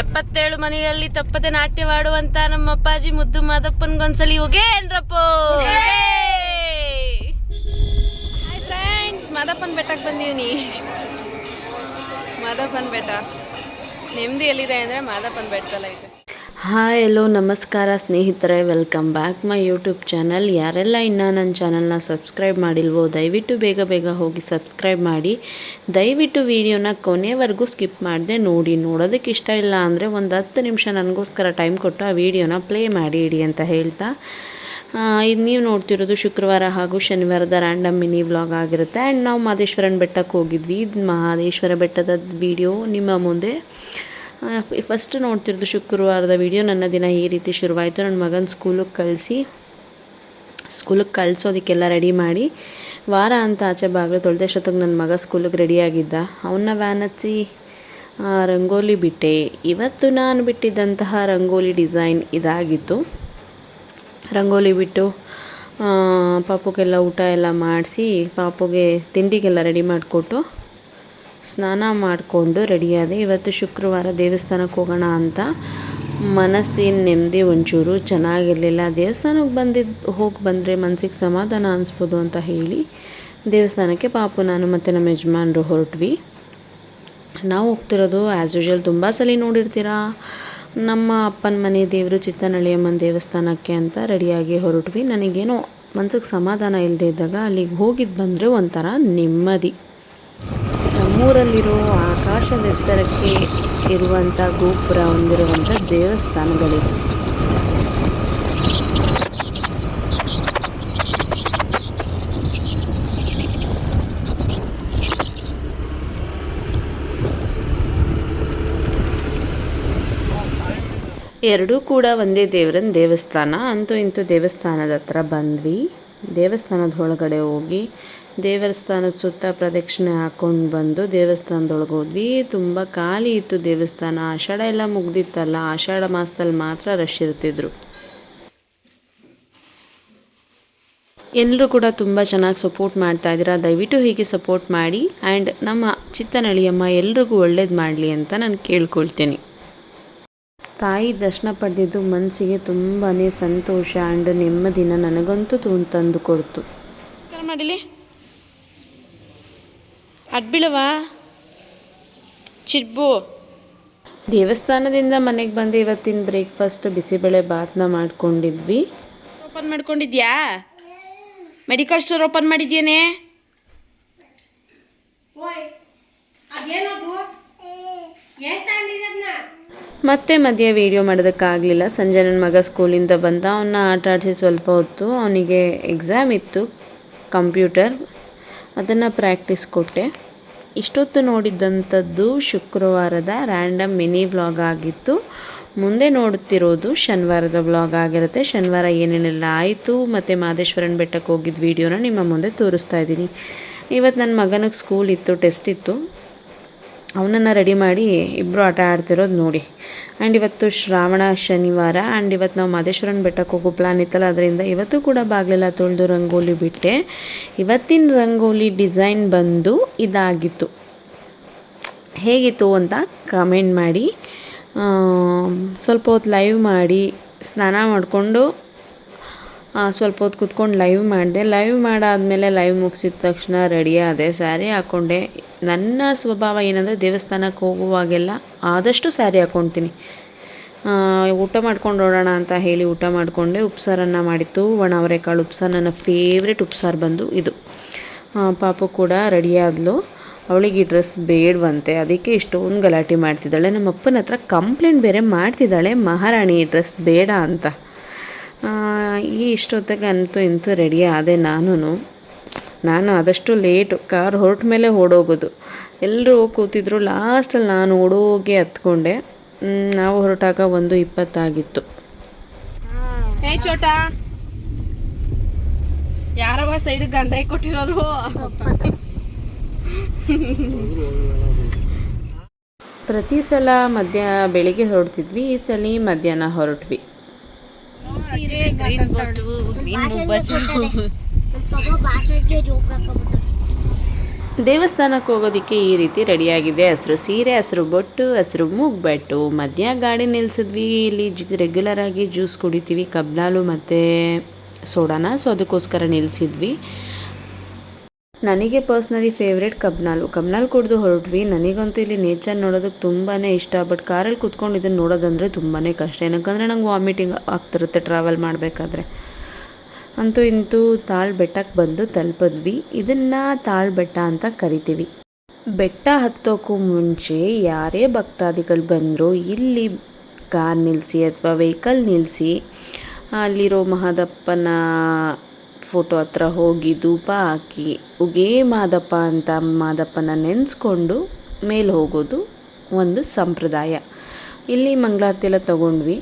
ಎಪ್ಪತ್ತೇಳು ಮನೆಯಲ್ಲಿ ತಪ್ಪದೆ ನಾಟ್ಯವಾಡುವಂತ ನಮ್ಮ ಅಪ್ಪಾಜಿ ಮುದ್ದು ಮಾದಪ್ಪನ್ಗೊಂದ್ಸಲಿ ಹೋಗೇನ್ರಪ್ಪ ಫ್ರೆಂಡ್ಸ್ ಮಾದಪ್ಪನ ಬೆಟ್ಟಕ್ಕೆ ಬಂದೀನಿ ಮಾದಪ್ಪನ ಬೆಟ್ಟ. ನೆಮ್ಮದಿ ಎಲ್ಲಿದೆ ಅಂದರೆ ಮಾದಪ್ಪನ ಬೆಟ್ಟದಲ್ಲ ಇದೆ. ಹಾಯ್, ಎಲ್ಲೋ ನಮಸ್ಕಾರ ಸ್ನೇಹಿತರೆ, welcome back my YouTube channel. ಯಾರೆಲ್ಲ ಇನ್ನೂ ನನ್ನ ಚಾನಲ್ನ ಸಬ್ಸ್ಕ್ರೈಬ್ ಮಾಡಿಲ್ವೋ, ದಯವಿಟ್ಟು ಬೇಗ ಬೇಗ ಹೋಗಿ ಸಬ್ಸ್ಕ್ರೈಬ್ ಮಾಡಿ. ದಯವಿಟ್ಟು ವಿಡಿಯೋನ ಕೊನೆವರೆಗೂ ಸ್ಕಿಪ್ ಮಾಡದೆ ನೋಡಿ. ನೋಡೋದಕ್ಕೆ ಇಷ್ಟ ಇಲ್ಲ ಅಂದರೆ ಒಂದು ಹತ್ತು ನಿಮಿಷ ನನಗೋಸ್ಕರ ಟೈಮ್ ಕೊಟ್ಟು ಆ ವಿಡಿಯೋನ ಪ್ಲೇ ಮಾಡಿ ಇಡಿ ಅಂತ ಹೇಳ್ತಾ. ಇದು ನೀವು ನೋಡ್ತಿರೋದು ಶುಕ್ರವಾರ ಹಾಗೂ ಶನಿವಾರದ ರ್ಯಾಂಡಮ್ ಮಿನಿ ವ್ಲಾಗ್ ಆಗಿರುತ್ತೆ. ಆ್ಯಂಡ್ ನಾವು ಮಹದೇಶ್ವರನ ಬೆಟ್ಟಕ್ಕೆ ಹೋಗಿದ್ವಿ. ಇದು ಮಹದೇಶ್ವರ ಬೆಟ್ಟದ ವಿಡಿಯೋ ನಿಮ್ಮ ಮುಂದೆ. ಫಸ್ಟ್ ನೋಡ್ತಿರೋದು ಶುಕ್ರವಾರದ ವಿಡಿಯೋ ನನ್ನ ದಿನ ಈ ರೀತಿ ಶುರುವಾಯಿತು. ನನ್ನ ಮಗನ ಸ್ಕೂಲಿಗೆ ಕಳಿಸಿ ಸ್ಕೂಲಿಗೆ ಕಳಿಸೋದಕ್ಕೆಲ್ಲ ರೆಡಿ ಮಾಡಿ. ವಾರ ಅಂತ ಆಚೆ ಬಾಗಿಲು ತೊಳೆದಷ್ಟೊತ್ತಿಗೆ ನನ್ನ ಮಗ ಸ್ಕೂಲಿಗೆ ರೆಡಿಯಾಗಿದ್ದ ಅವನ್ನ ವ್ಯಾನ್ ಹಚ್ಚಿ ರಂಗೋಲಿ ಬಿಟ್ಟೆ. ಇವತ್ತು ನಾನು ಬಿಟ್ಟಿದ್ದಂತಹ ರಂಗೋಲಿ ಡಿಸೈನ್ ಇದಾಗಿತ್ತು. ರಂಗೋಲಿ ಬಿಟ್ಟು ಪಾಪುಗೆಲ್ಲ ಊಟ ಎಲ್ಲ ಮಾಡಿಸಿ, ಪಾಪುಗೆ ತಿಂಡಿಗೆಲ್ಲ ರೆಡಿ ಮಾಡಿಕೊಟ್ಟು ಸ್ನಾನ ಮಾಡಿಕೊಂಡು ರೆಡಿಯಾದೆ ಇವತ್ತು ಶುಕ್ರವಾರ ದೇವಸ್ಥಾನಕ್ಕೆ ಹೋಗೋಣ ಅಂತ ಮನಸ್ಸಿನ ನೆಮ್ಮದಿ ಒಂಚೂರು ಚೆನ್ನಾಗಿರಲಿಲ್ಲ. ದೇವಸ್ಥಾನಕ್ಕೆ ಬಂದಿದ್ದು ಹೋಗಿ ಬಂದರೆ ಮನಸ್ಸಿಗೆ ಸಮಾಧಾನ ಅನಿಸ್ಬೋದು ಅಂತ ಹೇಳಿ ದೇವಸ್ಥಾನಕ್ಕೆ ಪಾಪು ನಾನು ಮತ್ತು ನಮ್ಮ ಯಜಮಾನರು ಹೊರಟ್ವಿ. ನಾವು ಹೋಗ್ತಿರೋದು ಆ್ಯಸ್ ಯೂಶುವಲ್ ತುಂಬ ಸಲ ನೋಡಿರ್ತೀರಾ? ನಮ್ಮ ಅಪ್ಪನ ಮನೆ ದೇವರು ಚಿತ್ತನಳ್ಳಿಯಮ್ಮನ ದೇವಸ್ಥಾನಕ್ಕೆ ಅಂತ ರೆಡಿಯಾಗಿ ಹೊರಟ್ವಿ. ನನಗೇನೋ ಮನ್ಸಿಗೆ ಸಮಾಧಾನ ಇಲ್ಲದೆ ಇದ್ದಾಗ ಅಲ್ಲಿಗೆ ಹೋಗಿದ್ದು ಬಂದರೆ ಒಂಥರ ನೆಮ್ಮದಿ. ನಮ್ಮೂರಲ್ಲಿರೋ ಆಕಾಶದ ಎತ್ತರಕ್ಕೆ ಇರುವಂಥ ಗೋಪುರ ಹೊಂದಿರುವಂಥ ದೇವಸ್ಥಾನಗಳಿವೆ. ಎರಡೂ ಕೂಡ ಒಂದೇ ದೇವರನ್ನ ದೇವಸ್ಥಾನ. ಅಂತೂ ಇಂತೂ ದೇವಸ್ಥಾನದ ಹತ್ರ ಬಂದ್ವಿ. ದೇವಸ್ಥಾನದ ಒಳಗಡೆ ಹೋಗಿ ದೇವಸ್ಥಾನದ ಸುತ್ತ ಪ್ರದಕ್ಷಿಣೆ ಹಾಕೊಂಡು ಬಂದು ದೇವಸ್ಥಾನದೊಳಗೆ ಹೋದ್ವಿ. ತುಂಬ ಖಾಲಿ ಇತ್ತು ದೇವಸ್ಥಾನ. ಆಷಾಢ ಎಲ್ಲ ಮುಗ್ದಿತ್ತಲ್ಲ, ಆಷಾಢ ಮಾಸದಲ್ಲಿ ಮಾತ್ರ ರಶ್ ಇರ್ತಿದ್ರು. ಎಲ್ಲರೂ ಕೂಡ ತುಂಬ ಚೆನ್ನಾಗಿ ಸಪೋರ್ಟ್ ಮಾಡ್ತಾ ಇದ್ದೀರಾ? ದಯವಿಟ್ಟು ಹೀಗೆ ಸಪೋರ್ಟ್ ಮಾಡಿ. ಆ್ಯಂಡ್ ನಮ್ಮ ಚಿತ್ತನಳಿಯಮ್ಮ ಎಲ್ರಿಗೂ ಒಳ್ಳೇದು ಮಾಡಲಿ ಅಂತ ನಾನು ಕೇಳ್ಕೊಳ್ತೀನಿ. ತಾಯಿ ದರ್ಶನ ಪಡೆದಿದ್ದು ಮನಸ್ಸಿಗೆ ತುಂಬಾ ಸಂತೋಷ. ಆ್ಯಂಡ್ ನೆಮ್ಮದಿನ ನನಗಂತೂ ತಂದು ಕೊಡ್ತು. ಮಾಡಿಲಿ. ಅಡ್ಬಿಳವಾ ಚಿರ್ಬು. ದೇವಸ್ಥಾನದಿಂದ ಮನೆಗೆ ಬಂದು ಇವತ್ತಿನ ಬ್ರೇಕ್ಫಾಸ್ಟ್ ಬಿಸಿಬೇಳೆ ಬಾತ್ನ ಮಾಡ್ಕೊಂಡಿದ್ವಿ. ಓಪನ್ ಮಾಡ್ಕೊಂಡಿದ್ಯಾ? ಮೆಡಿಕಲ್ ಸ್ಟೋರ್ ಓಪನ್ ಮಾಡಿದ್ಯೇನೆ? ಮತ್ತೆ ಮಧ್ಯ ವೀಡಿಯೋ ಮಾಡೋದಕ್ಕಾಗಲಿಲ್ಲ. ಸಂಜೆ ನನ್ನ ಮಗ ಸ್ಕೂಲಿಂದ ಬಂದ. ಅವನ್ನ ಆಟ ಆಡಿಸಿ ಸ್ವಲ್ಪ ಹೊತ್ತು. ಅವನಿಗೆ ಎಕ್ಸಾಮ್ ಇತ್ತು. ಕಂಪ್ಯೂಟರ್. ಅದನ್ನು ಪ್ರಾಕ್ಟೀಸ್ ಕೊಟ್ಟೆ. ಇಷ್ಟೊತ್ತು ನೋಡಿದ್ದಂಥದ್ದು ಶುಕ್ರವಾರದ ರ್ಯಾಂಡಮ್ ಮಿನಿ ವ್ಲಾಗ್ ಆಗಿತ್ತು. ಮುಂದೆ ನೋಡುತ್ತಿರೋದು ಶನಿವಾರದ ವ್ಲಾಗ್ ಆಗಿರುತ್ತೆ. ಶನಿವಾರ ಏನೇನೆಲ್ಲ ಆಯಿತು ಮತ್ತು ಮಾದೇಶ್ವರನ ಬೆಟ್ಟಕ್ಕೆ ಹೋಗಿದ್ದ ವೀಡಿಯೋನ ನಿಮ್ಮ ಮುಂದೆ ತೋರಿಸ್ತಾ ಇದ್ದೀನಿ. ಇವತ್ತು ನನ್ನ ಮಗನಿಗೆ ಸ್ಕೂಲ್ ಇತ್ತು ಟೆಸ್ಟ್ ಇತ್ತು. ಅವನನ್ನು ರೆಡಿ ಮಾಡಿ ಇಬ್ಬರು ಆಟ ಆಡ್ತಿರೋದು ನೋಡಿ. ಆ್ಯಂಡ್ ಇವತ್ತು ಶ್ರಾವಣ ಶನಿವಾರ ಆ್ಯಂಡ್ ಇವತ್ತು ನಾವು ಮಾದೇಶ್ವರನ ಬೆಟ್ಟಕ್ಕೆ ಹೋಗೋ ಪ್ಲಾನ್ ಇತ್ತಲ್ಲ, ಅದರಿಂದ ಇವತ್ತು ಕೂಡ ಬಾಗಿಲೆಲ್ಲ ತೊಳೆದು ರಂಗೋಲಿ ಬಿಟ್ಟೆ. ಇವತ್ತಿನ ರಂಗೋಲಿ ಡಿಸೈನ್ ಬಂದು ಇದಾಗಿತ್ತು. ಹೇಗಿತ್ತು ಅಂತ ಕಮೆಂಟ್ ಮಾಡಿ ಸ್ವಲ್ಪ ಹೊತ್ತು ಲೈವ್ ಮಾಡಿ, ಸ್ನಾನ ಮಾಡಿಕೊಂಡು ಸ್ವಲ್ಪ ಹೊತ್ತು ಕುತ್ಕೊಂಡು ಲೈವ್ ಮಾಡಿದೆ. ಲೈವ್ ಮಾಡಾದಮೇಲೆ ಲೈವ್ ಮುಗಿಸಿದ ತಕ್ಷಣ ರೆಡಿ ಆದೆ. ಸ್ಯಾರಿ ಹಾಕ್ಕೊಂಡೆ ನನ್ನ ಸ್ವಭಾವ ಏನಂದರೆ ದೇವಸ್ಥಾನಕ್ಕೆ ಹೋಗುವಾಗೆಲ್ಲ ಆದಷ್ಟು ಸ್ಯಾರಿ ಹಾಕ್ಕೊಳ್ತೀನಿ ಆ, ಊಟ ಮಾಡ್ಕೊಂಡು ಓಡೋಣ ಅಂತ ಹೇಳಿ ಊಟ ಮಾಡಿಕೊಂಡೆ. ಉಪ್ಸಾರನ್ನು ಮಾಡಿತ್ತು. ಒಣ ಅವರೆಕಾಳು ಉಪ್ಸಾರು ನನ್ನ ಫೇವ್ರೆಟ್ ಉಪ್ಸಾರು ಬಂದು ಇದು. ಪಾಪು ಕೂಡ ರೆಡಿ ಆದ್ಲು. ಅವಳಿಗೆ ಈ ಡ್ರೆಸ್ ಬೇಡವಂತೆ. ಅದಕ್ಕೆ ಇಷ್ಟೊಂದು ಗಲಾಟೆ ಮಾಡ್ತಿದ್ದಾಳೆ. ನಮ್ಮ ಅಪ್ಪನ ಹತ್ರ ಕಂಪ್ಲೇಂಟ್ ಬೇರೆ ಮಾಡ್ತಿದ್ದಾಳೆ. ಮಹಾರಾಣಿ ಡ್ರೆಸ್ ಬೇಡ ಅಂತ. ಈ ಇಷ್ಟೊತ್ತಿಗೆ ಅಂತೂ ಇಂತೂ ರೆಡಿ ಆದೆ ನಾನು ನಾನು ಆದಷ್ಟು ಲೇಟು ಕಾರ್ ಹೊರಟ ಮೇಲೆ ಓಡೋಗೋದು. ಎಲ್ಲರೂ ಕೂತಿದ್ರು ಲಾಸ್ಟಲ್ಲಿ ನಾನು ಓಡೋಗಿ ಹತ್ಕೊಂಡೆ. ನಾವು ಹೊರಟಾಗ ಒಂದು ಇಪ್ಪತ್ತಾಗಿತ್ತು. ಯಾರವ ಸೈಡ್ ಗಂಧ ಕೊಟ್ಟಿರೋರು. ಪ್ರತಿ ಸಲ ಮಧ್ಯ ಬೆಳಿಗ್ಗೆ ಹೊರಡ್ತಿದ್ವಿ ಈ ಸಲ ಮಧ್ಯಾಹ್ನ ಹೊರಟ್ವಿ. ಸೀರೆ ಗ್ರೀನ್ ಬೊಟ್ಟು ಗ್ರೀನ್ ಬಚ್ಚು ದೇವಸ್ಥಾನಕ್ಕೆ ಹೋಗೋದಕ್ಕೆ ಈ ರೀತಿ ರೆಡಿಯಾಗಿದೆ. ಹಸಿರು ಸೀರೆ ಹಸಿರು ಬೊಟ್ಟು ಹಸಿರು ಮೂಗ್ಬೆಟ್ಟು. ಮಧ್ಯ ಗಾಡಿ ನಿಲ್ಸಿದ್ವಿ. ಇಲ್ಲಿ ರೆಗ್ಯುಲರ್ ಆಗಿ ಜ್ಯೂಸ್ ಕುಡಿತೀವಿ. ಕಬ್ಲಾಲು ಮತ್ತು ಸೋಡಾನ. ಸೊ ಅದಕ್ಕೋಸ್ಕರ ನಿಲ್ಲಿಸಿದ್ವಿ ನನಗೆ ಪರ್ಸ್ನಲಿ ಫೇವ್ರೇಟ್ ಕಬ್ನಾಲು. ಕಬ್ನಾಲ್ ಕುಡಿದು ಹೊರಟ್ವಿ. ನನಗಂತೂ ಇಲ್ಲಿ ನೇಚರ್ ನೋಡೋದಕ್ಕೆ ತುಂಬಾ ಇಷ್ಟ. ಬಟ್ ಕಾರಲ್ಲಿ ಕುತ್ಕೊಂಡು ಇದನ್ನು ನೋಡೋದಂದರೆ ತುಂಬಾ ಕಷ್ಟ. ಏನಕ್ಕಂದರೆ ನಂಗೆ ವಾಮಿಟಿಂಗ್ ಆಗ್ತಿರುತ್ತೆ ಟ್ರಾವೆಲ್ ಮಾಡಬೇಕಾದ್ರೆ. ಅಂತೂ ಇಂತೂ ತಾಳ್ ಬೆಟ್ಟಕ್ಕೆ ಬಂದು ತಲುಪಿದ್ವಿ. ಇದನ್ನು ತಾಳ್ ಬೆಟ್ಟ ಅಂತ ಕರಿತೀವಿ. ಬೆಟ್ಟ ಹತ್ತೋಕ್ಕೂ ಮುಂಚೆ ಯಾರೇ ಭಕ್ತಾದಿಗಳು ಬಂದರೂ ಇಲ್ಲಿ ಕಾರ್ ನಿಲ್ಲಿಸಿ ಅಥವಾ ವೆಹಿಕಲ್ ನಿಲ್ಲಿಸಿ ಅಲ್ಲಿರೋ ಮಹಾದಪ್ಪನ ಫೋಟೋ ಹತ್ರ ಹೋಗಿ ಧೂಪ ಹಾಕಿ ಉಗೇ ಮಾದಪ್ಪ ಅಂತ ಮಾದಪ್ಪನ ನೆನೆಸ್ಕೊಂಡು ಮೇಲೆ ಹೋಗೋದು ಒಂದು ಸಂಪ್ರದಾಯ. ಇಲ್ಲಿ ಮಂಗಳಾರತಿ ಎಲ್ಲ ತಗೊಂಡ್ವಿ.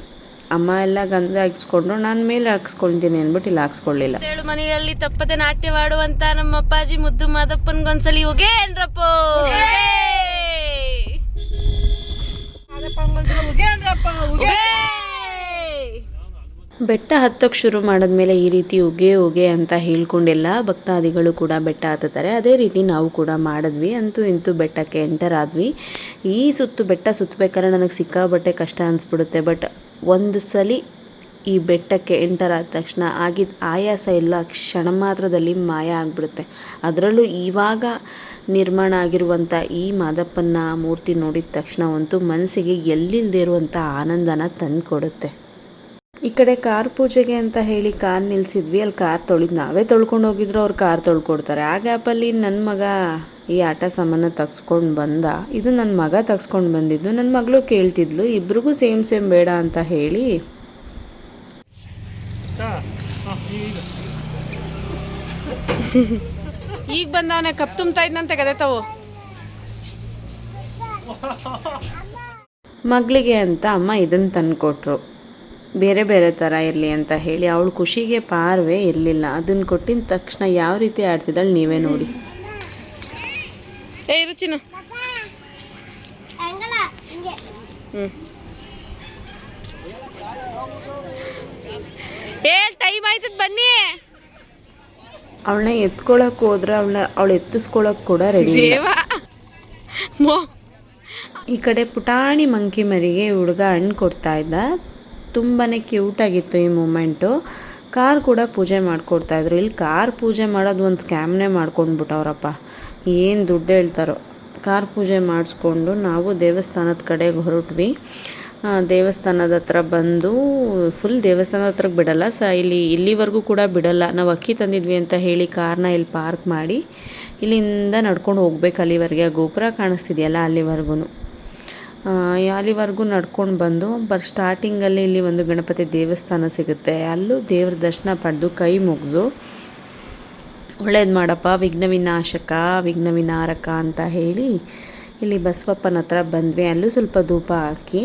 ಅಮ್ಮ ಎಲ್ಲ ಗಂಧ ಹಾಕ್ಸ್ಕೊಂಡ್ರು ನಾನು ಮೇಲೆ ಹಾಕ್ಸ್ಕೊಳ್ತೀನಿ ಅಂದ್ಬಿಟ್ಟು ಇಲ್ಲಿ ಹಾಕ್ಸ್ಕೊಳ್ಳಿಲ್ಲ ಏಳು ಮನೆಯಲ್ಲಿ ತಪ್ಪದೆ ನಾಟ್ಯವಾಡುವಂತ ನಮ್ಮ ಅಪ್ಪಾಜಿ ಮುದ್ದು ಮಾದಪ್ಪನ್ಗೊಂದ್ಸಲಿ ಹೋಗೇನ್ರಪ್ಪ ಬೆಟ್ಟ ಹತ್ತಕ್ಕೆ ಶುರು ಮಾಡಿದ್ಮೇಲೆ ಈ ರೀತಿ ಉಗೆ ಉಗೆ ಅಂತ ಹೇಳ್ಕೊಂಡೆಲ್ಲ ಭಕ್ತಾದಿಗಳು ಕೂಡ ಬೆಟ್ಟ ಹತ್ತುತ್ತಾರೆ. ಅದೇ ರೀತಿ ನಾವು ಕೂಡ ಮಾಡಿದ್ವಿ. ಅಂತೂ ಇಂತೂ ಬೆಟ್ಟಕ್ಕೆ ಎಂಟರ್ ಆದ್ವಿ. ಈ ಸುತ್ತು ಬೆಟ್ಟ ಸುತ್ತಬೇಕಾದ್ರೆ ನನಗೆ ಸಿಕ್ಕಾಬಟ್ಟೆ ಕಷ್ಟ ಅನಿಸ್ಬಿಡುತ್ತೆ. ಬಟ್ ಒಂದು ಸಲ ಈ ಬೆಟ್ಟಕ್ಕೆ ಎಂಟರ್ ಆದ ತಕ್ಷಣ ಆಗಿದ್ದ ಆಯಾಸ ಎಲ್ಲ ಕ್ಷಣ ಮಾತ್ರದಲ್ಲಿ ಮಾಯ ಆಗಿಬಿಡುತ್ತೆ. ಅದರಲ್ಲೂ ಇವಾಗ ನಿರ್ಮಾಣ ಆಗಿರುವಂಥ ಈ ಮಾದಪ್ಪನ ಮೂರ್ತಿ ನೋಡಿದ ತಕ್ಷಣ ಅಂತೂ ಮನಸ್ಸಿಗೆ ಎಲ್ಲಿಲ್ಲದೆ ಇರುವಂಥ ಆನಂದನ ತಂದು ಕೊಡುತ್ತೆ ಈ ಕಡೆ ಕಾರ್ ಪೂಜೆಗೆ ಅಂತ ಹೇಳಿ ಕಾರ್ ನಿಲ್ಸಿದ್ವಿ. ಅಲ್ಲಿ ಕಾರ್ ತೊಳಿದ್ ನಾವೇ ತೊಳ್ಕೊಂಡು ಹೋಗಿದ್ರು, ಅವ್ರು ಕಾರ್ ತೊಳ್ಕೊಡ್ತಾರೆ. ಆ ಗ್ಯಾಪಲ್ಲಿ ನನ್ನ ಮಗ ಈ ಆಟ ಸಾಮಾನ ತಗ್ಸ್ಕೊಂಡು ಬಂದ. ಇದು ನನ್ನ ಮಗ ತಗ್ಸ್ಕೊಂಡು ಬಂದಿದ್ದು. ನನ್ನ ಮಗಳು ಕೇಳ್ತಿದ್ಲು, ಇಬ್ರಿಗೂ ಸೇಮ್ ಸೇಮ್ ಬೇಡ ಅಂತ ಹೇಳಿ. ಈಗ ಬಂದವನೇ ಕಪ್ ತುಂಬ್ತಾ ಇದ್ನಂತೆ ಕದೆ ತಾವು. ಮಗಳಿಗೆ ಅಂತ ಅಮ್ಮ ಇದನ್ನು ತಂದುಕೊಟ್ರು. ಬೇರೆ ಬೇರೆ ಥರ ಇರಲಿ ಅಂತ ಹೇಳಿ ಅವಳು ಖುಷಿಗೆ ಪಾರ್ವೇ ಇರಲಿಲ್ಲ. ಅದನ್ನು ಕೊಟ್ಟಿದ ತಕ್ಷಣ ಯಾವ ರೀತಿ ಆಡ್ತಿದ್ದಾಳೆ ನೀವೇ ನೋಡಿ. ಏ ರುಚಿನ ಹ್ಮ್. ಏ ಟೈಮ್ ಆಯ್ತದ ಬನ್ನಿ. ಅವಳನ್ನ ಎತ್ಕೊಳಕ್ ಹೋದ್ರೆ ಅವಳ ಅವಳು ಎತ್ತಿಸ್ಕೊಳಕ್ ಕೂಡ ರೆಡಿ ಈ ಕಡೆ ಪುಟಾಣಿ ಮಂಕಿ ಮರಿಗೆ ಹುಡುಗ ಹಣ್ಣು ಕೊಡ್ತಾ ಇದ್ದ. ತುಂಬಾ ಕ್ಯೂಟಾಗಿತ್ತು ಈ ಮೂಮೆಂಟು ಕಾರ್ ಕೂಡ ಪೂಜೆ ಮಾಡಿಕೊಡ್ತಾಯಿದ್ರು ಇಲ್ಲಿ ಕಾರ್ ಪೂಜೆ ಮಾಡೋದು ಒಂದು ಸ್ಕ್ಯಾಮ್ನೇ ಮಾಡ್ಕೊಂಡ್ಬಿಟ್ಟವ್ರಪ್ಪ. ಏನು ದುಡ್ಡು ಹೇಳ್ತಾರೋ. ಕಾರ್ ಪೂಜೆ ಮಾಡಿಸ್ಕೊಂಡು ನಾವು ದೇವಸ್ಥಾನದ ಕಡೆಗೆ ಹೊರಟ್ವಿ. ದೇವಸ್ಥಾನದ ಹತ್ರ ಬಂದು ಫುಲ್ ದೇವಸ್ಥಾನದ ಹತ್ರ ಬಿಡಲ್ಲ. ಸ, ಇಲ್ಲಿ, ಇಲ್ಲಿವರೆಗೂ ಕೂಡ ಬಿಡಲ್ಲ. ನಾವು ಅಕ್ಕಿ ತಂದಿದ್ವಿ ಅಂತ ಹೇಳಿ ಕಾರ್ನ ಇಲ್ಲಿ ಪಾರ್ಕ್ ಮಾಡಿ ಇಲ್ಲಿಂದ ನಡ್ಕೊಂಡು ಹೋಗ್ಬೇಕು ಅಲ್ಲಿವರೆಗೆ. ಗೋಪುರ ಕಾಣಿಸ್ತಿದೆಯಲ್ಲ ಅಲ್ಲಿವರೆಗೂ ಅಲ್ಲಿವರೆಗೂ ನಡ್ಕೊಂಡು ಬಂದು, ಬರ್ ಸ್ಟಾರ್ಟಿಂಗಲ್ಲಿ ಇಲ್ಲಿ ಒಂದು ಗಣಪತಿ ದೇವಸ್ಥಾನ ಸಿಗುತ್ತೆ. ಅಲ್ಲೂ ದೇವ್ರ ದರ್ಶನ ಪಡೆದು ಕೈ ಮುಗಿದು, ಒಳ್ಳೇದು ಮಾಡಪ್ಪ ವಿಘ್ನ ವಿನಾಶಕ ವಿಘ್ನ ವಿನಾರಕ ಅಂತ ಹೇಳಿ ಇಲ್ಲಿ ಬಸವಪ್ಪನ ಹತ್ರ ಬಂದ್ವಿ. ಅಲ್ಲೂ ಸ್ವಲ್ಪ ಧೂಪ ಹಾಕಿ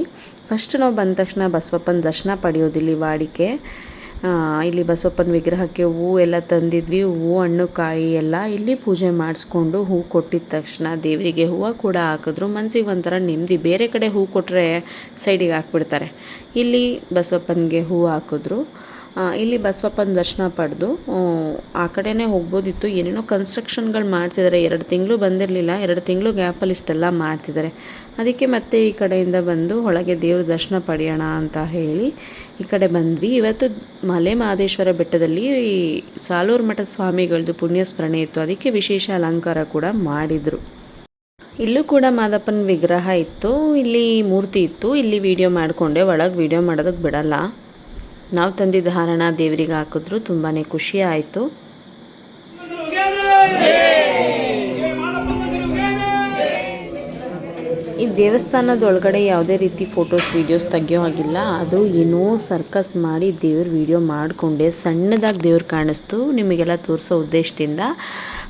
ಫಸ್ಟ್ ನಾವು ಬಂದ ತಕ್ಷಣ ಬಸವಪ್ಪನ ದರ್ಶನ ಪಡೆಯೋದಿಲ್ಲಿ ವಾಡಿಕೆ. ಇಲ್ಲಿ ಬಸವಪ್ಪನ ವಿಗ್ರಹಕ್ಕೆ ಹೂವು ಎಲ್ಲ ತಂದಿದ್ವಿ. ಹೂವು ಹಣ್ಣು, ಕಾಯಿ ಎಲ್ಲ ಇಲ್ಲಿ ಪೂಜೆ ಮಾಡಿಸ್ಕೊಂಡು ಹೂ ಕೊಟ್ಟಿದ ತಕ್ಷಣ ದೇವರಿಗೆ ಹೂವು ಕೂಡ ಹಾಕಿದ್ರು. ಮನಸ್ಸಿಗೆ ಒಂಥರ ನೆಮ್ಮದಿ. ಬೇರೆ ಕಡೆ ಹೂ ಕೊಟ್ಟರೆ ಸೈಡಿಗೆ ಹಾಕ್ಬಿಡ್ತಾರೆ. ಇಲ್ಲಿ ಬಸವಪ್ಪನಿಗೆ ಹೂ ಹಾಕಿದ್ರು. ಇಲ್ಲಿ ಬಸವಪ್ಪನ ದರ್ಶನ ಪಡೆದು, ಆ ಕಡೆನೇ ಹೋಗ್ಬೋದಿತ್ತು. ಏನೇನೋ ಕನ್ಸ್ಟ್ರಕ್ಷನ್ಗಳು ಮಾಡ್ತಿದ್ದಾರೆ ಎರಡು ತಿಂಗಳು ಬಂದಿರಲಿಲ್ಲ. ಎರಡು ತಿಂಗಳು ಗ್ಯಾಪಲ್ಲಿ ಇಷ್ಟೆಲ್ಲ ಮಾಡ್ತಿದ್ದಾರೆ ಅದಕ್ಕೆ ಮತ್ತೆ ಈ ಕಡೆಯಿಂದ ಬಂದು ಒಳಗೆ ದೇವ್ರ ದರ್ಶನ ಪಡೆಯೋಣ ಅಂತ ಹೇಳಿ ಈ ಕಡೆ ಬಂದ್ವಿ. ಇವತ್ತು ಮಲೆ ಮಹದೇಶ್ವರ ಬೆಟ್ಟದಲ್ಲಿ ಸಾಲೂರು ಮಠದ ಸ್ವಾಮಿಗಳದ್ದು ಪುಣ್ಯಸ್ಮರಣೆ ಇತ್ತು. ಅದಕ್ಕೆ ವಿಶೇಷ ಅಲಂಕಾರ ಕೂಡ ಮಾಡಿದರು. ಇಲ್ಲೂ ಕೂಡ ಮಾದಪ್ಪನ ವಿಗ್ರಹ ಇತ್ತು. ಇಲ್ಲಿ ಮೂರ್ತಿ ಇತ್ತು. ಇಲ್ಲಿ ವಿಡಿಯೋ ಮಾಡಿಕೊಂಡೆ. ಒಳಗೆ ವಿಡಿಯೋ ಮಾಡೋದಕ್ಕೆ ಬಿಡಲ್ಲ. ನಾವು ತಂದಿದ್ದ ಹಾರಣ ದೇವರಿಗೆ ಹಾಕಿದ್ರು ತುಂಬಾ ಖುಷಿ ಆಯಿತು. ಈ ದೇವಸ್ಥಾನದ ಒಳಗಡೆ ಯಾವುದೇ ರೀತಿ ಫೋಟೋಸ್, ವೀಡಿಯೋಸ್ ತೆಗಿಯೋ ಹಾಗಿಲ್ಲ. ಅದು ಏನೋ ಸರ್ಕಸ್ ಮಾಡಿ ದೇವ್ರ ವಿಡಿಯೋ ಮಾಡಿಕೊಂಡೆ. ಸಣ್ಣದಾಗಿ ದೇವ್ರು ಕಾಣಿಸ್ತು. ನಿಮಗೆಲ್ಲ ತೋರಿಸೋ ಉದ್ದೇಶದಿಂದ.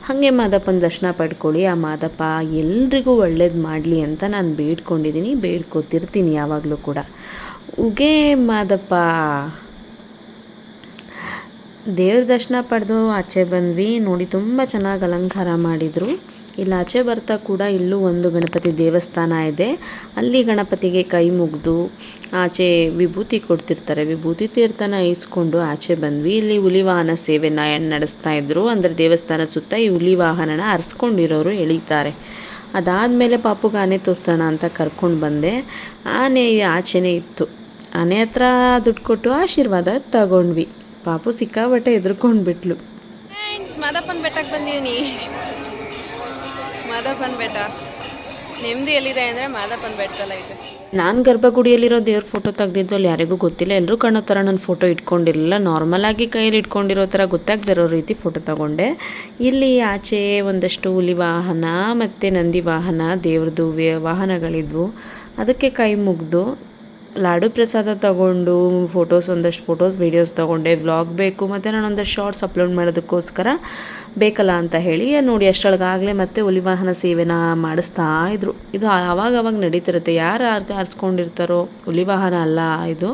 ಹಾಗೆ ಮಾದಪ್ಪನ ದರ್ಶನ ಪಡ್ಕೊಳ್ಳಿ. ಆ ಮಾದಪ್ಪ ಎಲ್ರಿಗೂ ಒಳ್ಳೇದು ಮಾಡಲಿ ಅಂತ ನಾನು ಬೇಡ್ಕೊಂಡಿದ್ದೀನಿ ಬೇಡ್ಕೊತಿರ್ತೀನಿ ಯಾವಾಗಲೂ ಕೂಡ. ಉಗೆ ಮಾದಪ್ಪ. ದೇವ್ರ ದರ್ಶನ ಪಡೆದು ಆಚೆ ಬಂದ್ವಿ. ನೋಡಿ, ತುಂಬ ಚೆನ್ನಾಗಿ ಅಲಂಕಾರ ಮಾಡಿದರು. ಇಲ್ಲಿ, ಆಚೆ ಬರ್ತಾ ಕೂಡ ಇಲ್ಲೂ ಒಂದು ಗಣಪತಿ ದೇವಸ್ಥಾನ ಇದೆ. ಅಲ್ಲಿ ಗಣಪತಿಗೆ ಕೈ ಮುಗಿದು ಆಚೆ ವಿಭೂತಿ ಕೊಡ್ತಿರ್ತಾರೆ. ವಿಭೂತಿ ತೀರ್ಥನ ಇಸ್ಕೊಂಡು ಆಚೆ ಬಂದ್ವಿ. ಇಲ್ಲಿ ಹುಲಿ ವಾಹನ ಸೇವೆನ ನಡೆಸ್ತಾ ಇದ್ರು. ಅಂದರೆ ದೇವಸ್ಥಾನ ಸುತ್ತ ಈ ಹುಲಿ ವಾಹನನ ಹರಿಸ್ಕೊಂಡಿರೋರು ಎಳೀತಾರೆ. ಅದಾದಮೇಲೆ ಪಾಪುಗೆ ಆನೆ ತೋರ್ಸೋಣ ಅಂತ ಕರ್ಕೊಂಡು ಬಂದೆ. ಆನೆ ಆಚೆನೇ ಇತ್ತು. ಆನೆ ಹತ್ರ ದುಡ್ಡು ಕೊಟ್ಟು ಆಶೀರ್ವಾದ ತಗೊಂಡ್ವಿ. ಪಾಪು ಸಿಕ್ಕಾಬಟ್ಟೆ ಎದುರ್ಕೊಂಡು ಬಿಟ್ಲು ಮಾದಪ್ಪನ ಬೆಟ್ಟಕ್ಕೆ ಬಂದೀನಿ ಮಾದಪ್ಪನ ಬೆಟ್ಟ. ನೆಮ್ಮದಿ ಎಲ್ಲಿದೆ ಅಂದರೆ ಮಾದಪ್ಪನ ಬೆಟ್ಟದಲ್ಲ ಇದೆ ನಾನು ಗರ್ಭಗುಡಿಯಲ್ಲಿರೋ ದೇವ್ರ ಫೋಟೋ ತೆಗ್ದಿದ್ದು ಅಲ್ಲಿ ಯಾರಿಗೂ ಗೊತ್ತಿಲ್ಲ. ಎಲ್ಲರೂ ಕಣ್ಣೋ ಥರ ನನ್ನ ಫೋಟೋ ಇಟ್ಕೊಂಡಿರಲಿಲ್ಲ. ನಾರ್ಮಲಾಗಿ ಕೈಯಲ್ಲಿ ಇಟ್ಕೊಂಡಿರೋ ಥರ ಗೊತ್ತಾಗ್ದಿರೋ ರೀತಿ ಫೋಟೋ ತಗೊಂಡೆ. ಇಲ್ಲಿ ಆಚೆ ಒಂದಷ್ಟು ಹುಲಿ ವಾಹನ ಮತ್ತು ನಂದಿ ವಾಹನ ದೇವ್ರದ್ದು ವಾಹನಗಳಿದ್ವು. ಅದಕ್ಕೆ ಕೈ ಮುಗಿದು ಲಾಡು ಪ್ರಸಾದ ತಗೊಂಡು ಫೋಟೋಸ್ ಒಂದಷ್ಟು ಫೋಟೋಸ್ ವೀಡಿಯೋಸ್ ತೊಗೊಂಡೆ. ವ್ಲಾಗ್ ಬೇಕು, ಮತ್ತು ನಾನು ಒಂದಷ್ಟು ಶಾರ್ಟ್ಸ್ ಅಪ್ಲೋಡ್ ಮಾಡೋದಕ್ಕೋಸ್ಕರ ಬೇಕಲ್ಲ ಅಂತ ಹೇಳಿ, ನೋಡಿ ಅಷ್ಟರೊಳಗಾಗಲೇ ಮತ್ತೆ ಹುಲಿ ವಾಹನ ಸೇವೆನ ಮಾಡಿಸ್ತಾ ಇದ್ರು. ಇದು ಆವಾಗ ಅವಾಗ ನಡೀತಿರುತ್ತೆ. ಯಾರು ಆರಿಸ್ಕೊಂಡಿರ್ತಾರೋ ಹುಲಿ ವಾಹನ ಅಲ್ಲ ಇದು.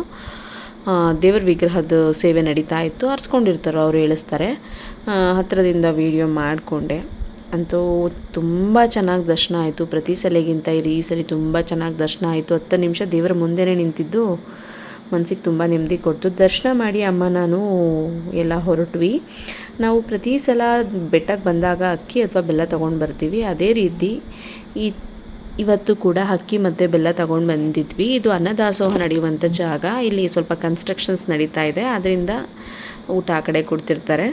ದೇವರ ವಿಗ್ರಹದ ಸೇವೆ ನಡೀತಾ ಇತ್ತು. ಆರಿಸ್ಕೊಂಡಿರ್ತಾರೋ, ಅವರು ಹೇಳಿಸ್ತಾರೆ. ಹತ್ತಿರದಿಂದ ವೀಡಿಯೋ ಮಾಡಿಕೊಂಡೆ. ಅಂತೂ ತುಂಬ ಚೆನ್ನಾಗಿ ದರ್ಶನ ಆಯಿತು. ಪ್ರತಿ ಸಲಿಗಿಂತ ಈ ಸಲ ತುಂಬ ಚೆನ್ನಾಗಿ ದರ್ಶನ ಆಯಿತು. ಹತ್ತು ನಿಮಿಷ ದೇವರ ಮುಂದೆನೇ ನಿಂತಿದ್ದು. ಮನಸ್ಸಿಗೆ ತುಂಬ ನೆಮ್ಮದಿ ಕೊಡ್ತು. ದರ್ಶನ ಮಾಡಿ ಅಮ್ಮ ನಾನು ಎಲ್ಲ ಹೊರಟ್ವಿ. ನಾವು ಪ್ರತಿ ಸಲ ಬೆಟ್ಟಕ್ಕೆ ಬಂದಾಗ ಅಕ್ಕಿ ಅಥವಾ ಬೆಲ್ಲ ತೊಗೊಂಡು ಬರ್ತೀವಿ. ಅದೇ ರೀತಿ ಈ ಇವತ್ತು ಕೂಡ ಅಕ್ಕಿ ಮತ್ತು ಬೆಲ್ಲ ತಗೊಂಡು ಬಂದಿದ್ವಿ. ಇದು ಅನ್ನದಾಸೋಹ ನಡೆಯುವಂಥ ಜಾಗ. ಇಲ್ಲಿ ಸ್ವಲ್ಪ ಕನ್ಸ್ಟ್ರಕ್ಷನ್ಸ್ ನಡೀತಾ ಇದೆ. ಅದರಿಂದ ಊಟ ಆ ಕಡೆ ಕೊಡ್ತಿರ್ತಾರೆ.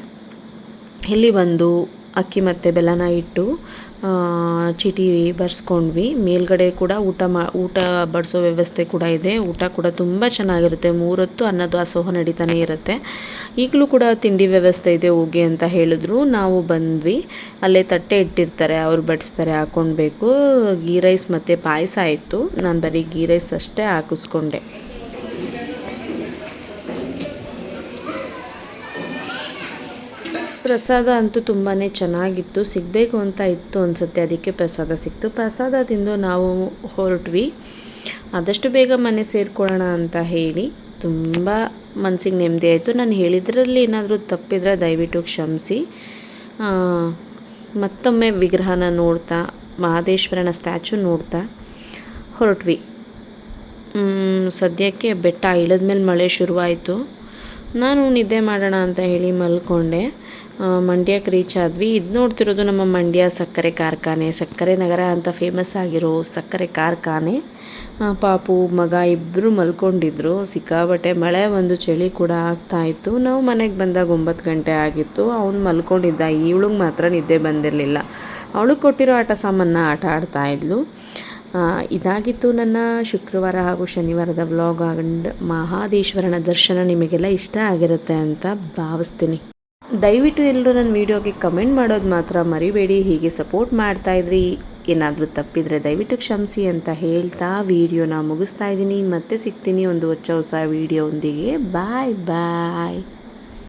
ಇಲ್ಲಿ ಬಂದು ಅಕ್ಕಿ ಮತ್ತು ಬೆಲ್ಲನ ಇಟ್ಟು ಚೀಟಿ ಬರ್ಸ್ಕೊಂಡ್ವಿ. ಮೇಲ್ಗಡೆ ಕೂಡ ಊಟ ಮಾ, ಊಟ ಬಡಿಸೋ ವ್ಯವಸ್ಥೆ ಕೂಡ ಇದೆ. ಊಟ ಕೂಡ ತುಂಬ ಚೆನ್ನಾಗಿರುತ್ತೆ. ಮೂರೊತ್ತು ಅನ್ನದಾಸೋಹ ನಡೀತಾನೆ ಇರುತ್ತೆ. ಈಗಲೂ ಕೂಡ ತಿಂಡಿ ವ್ಯವಸ್ಥೆ ಇದೆ, ಹೋಗಿ ಅಂತ ಹೇಳಿದ್ರು. ನಾವು ಬಂದ್ವಿ. ಅಲ್ಲೇ ತಟ್ಟೆ ಇಟ್ಟಿರ್ತಾರೆ, ಅವ್ರು ಬಡಿಸ್ತಾರೆ ಹಾಕ್ಕೊಳ್ಬೇಕು ಗೀ ರೈಸ್ ಮತ್ತು ಪಾಯಸ ಆಯಿತು. ನಾನು ಬರೀ ಗೀ ರೈಸ್ ಅಷ್ಟೇ ಹಾಕಿಸ್ಕೊಂಡೆ. ಪ್ರಸಾದ ಅಂತೂ ತುಂಬಾ ಚೆನ್ನಾಗಿತ್ತು. ಸಿಗಬೇಕು ಅಂತ ಇತ್ತು ಅನಿಸುತ್ತೆ. ಅದಕ್ಕೆ ಪ್ರಸಾದ ಸಿಕ್ತು. ಪ್ರಸಾದ ತಿಂದು ನಾವು ಹೊರಟ್ವಿ. ಆದಷ್ಟು ಬೇಗ ಮನೆ ಸೇರ್ಕೊಳ್ಳೋಣ ಅಂತ ಹೇಳಿ ತುಂಬ ಮನಸ್ಸಿಗೆ ನೆಮ್ಮದಿ ಆಯಿತು. ನಾನು ಹೇಳಿದ್ರಲ್ಲಿ ಏನಾದರೂ ತಪ್ಪಿದ್ರೆ ದಯವಿಟ್ಟು ಕ್ಷಮಿಸಿ. ಮತ್ತೊಮ್ಮೆ ವಿಗ್ರಹನ ನೋಡ್ತಾ, ಮಹದೇಶ್ವರನ ಸ್ಟ್ಯಾಚು ನೋಡ್ತಾ ಹೊರಟ್ವಿ. ಸದ್ಯಕ್ಕೆ ಬೆಟ್ಟ ಇಳಿದ್ಮೇಲೆ ಮಳೆ ಶುರುವಾಯಿತು. ನಾನು ನಿದ್ದೆ ಮಾಡೋಣ ಅಂತ ಹೇಳಿ ಮಲ್ಕೊಂಡೆ. ಮಂಡ್ಯಕ್ಕೆ ರೀಚ್ ಆದ್ವಿ. ಇದು ನೋಡ್ತಿರೋದು ನಮ್ಮ ಮಂಡ್ಯ ಸಕ್ಕರೆ ಕಾರ್ಖಾನೆ. ಸಕ್ಕರೆ ನಗರ ಅಂತ ಫೇಮಸ್ ಆಗಿರೋ ಸಕ್ಕರೆ ಕಾರ್ಖಾನೆ. ಪಾಪು ಮಗ ಇಬ್ಬರು ಮಲ್ಕೊಂಡಿದ್ರು. ಸಿಕ್ಕಾಬಟ್ಟೆ ಮಳೆ ಒಂದು ಚಳಿ ಕೂಡ ಆಗ್ತಾ ಇತ್ತು. ನಾವು ಮನೆಗೆ ಬಂದಾಗ ಒಂಬತ್ತು ಗಂಟೆ ಆಗಿತ್ತು. ಅವನು ಮಲ್ಕೊಂಡಿದ್ದ. ಇವಳಿಗೆ ಮಾತ್ರ ನಿದ್ದೆ ಬಂದಿರಲಿಲ್ಲ. ಅವಳು ಕೊಟ್ಟಿರೋ ಆಟ ಸಾಮಾನ ಆಟ ಆಡ್ತಾ ಇದ್ಲು. ಆ, ಇದಾಗಿತ್ತು ನನ್ನ ಶುಕ್ರವಾರ ಹಾಗೂ ಶನಿವಾರದ ವ್ಲಾಗ್ ಆ್ಯಂಡ್ ಮಹಾದೇಶ್ವರನ ದರ್ಶನ ನಿಮಗೆಲ್ಲ ಇಷ್ಟ ಆಗಿರುತ್ತೆ ಅಂತ ಭಾವಿಸ್ತೀನಿ. ದಯವಿಟ್ಟು ಎಲ್ಲರೂ ನನ್ನ ವೀಡಿಯೋಗೆ ಕಮೆಂಟ್ ಮಾಡೋದು ಮಾತ್ರ ಮರಿಬೇಡಿ, ಹೀಗೆ ಸಪೋರ್ಟ್ ಮಾಡ್ತಾ ಇದ್ರಿ. ಏನಾದರೂ ತಪ್ಪಿದರೆ ದಯವಿಟ್ಟು ಕ್ಷಮಿಸಿ ಅಂತ ಹೇಳ್ತಾ ವೀಡಿಯೋನ ಮುಗಿಸ್ತಾ ಇದ್ದೀನಿ. ಮತ್ತೆ ಸಿಗ್ತೀನಿ ಒಂದು ಹೊಚ್ಚ ಹೊಸ ವೀಡಿಯೋ ಒಂದಿಗೆ ಬಾಯ್ ಬಾಯ್.